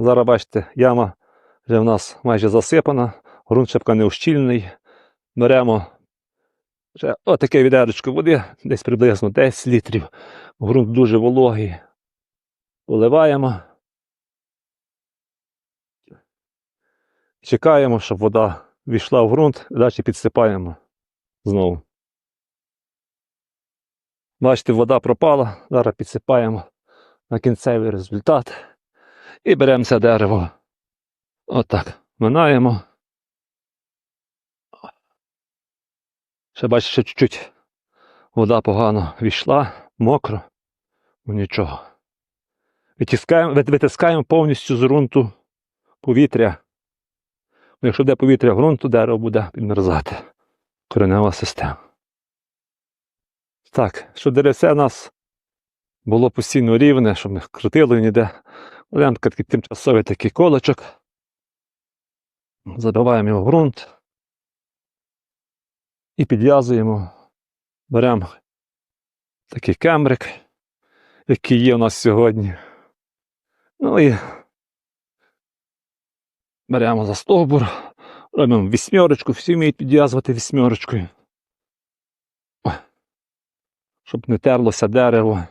Зараз бачите, яма вже в нас майже засипана, ґрунт шибка неущільний. Беремо ще отаке відерочко води, десь приблизно 10 літрів. Ґрунт дуже вологий. Поливаємо. Чекаємо, щоб вода війшла в ґрунт, далі підсипаємо знову. Бачите, вода пропала, зараз підсипаємо на кінцевий результат і беремо це дерево. Отак. Минаємо. Ще бачите, ще чуть-чуть вода погано війшла, мокро, ну нічого. Витискаємо, витискаємо повністю з ґрунту повітря. Якщо йде повітря в ґрунт, то дерево буде підмерзати. Коренева система. Так, щоб деревце у нас було постійно рівне, щоб не крутило ніде. Беремо такий тимчасовий такий колочок. Забиваємо його в ґрунт. І підв'язуємо. Беремо такий кембрик, який є у нас сьогодні. Ну і беремо за стовбур, робимо вісьмерочку, всі вміють підв'язувати вісьмерочкою. Щоб не терлося дерево.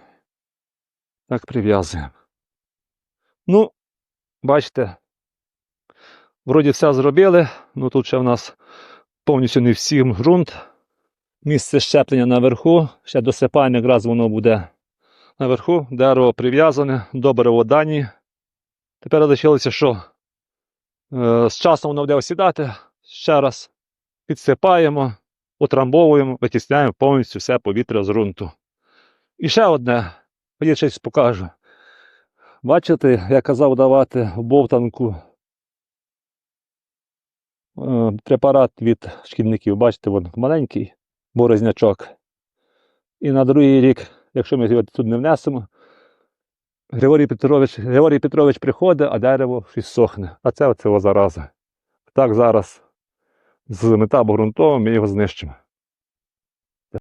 Так прив'язуємо. Ну, бачите, вроді все зробили, ну тут ще в нас повністю не всім ґрунт. Місце щеплення наверху, ще досипаємо, якраз воно буде наверху, дерево прив'язане, добре водані. Тепер лишилося, що е, з часом воно буде осідати, ще раз підсипаємо, утрамбовуємо, витісняємо повністю все повітря з ґрунту. І ще одне, я щось покажу. Бачите, я казав давати бовтанку е, препарат від шкідників. Бачите, вон маленький борознячок. І на другий рік, якщо ми його тут не внесемо, Григорій Петрович, Григорій Петрович приходить, а дерево щось сохне. А це оце о зараза. Так зараз з метабогрунтовим ми його знищимо.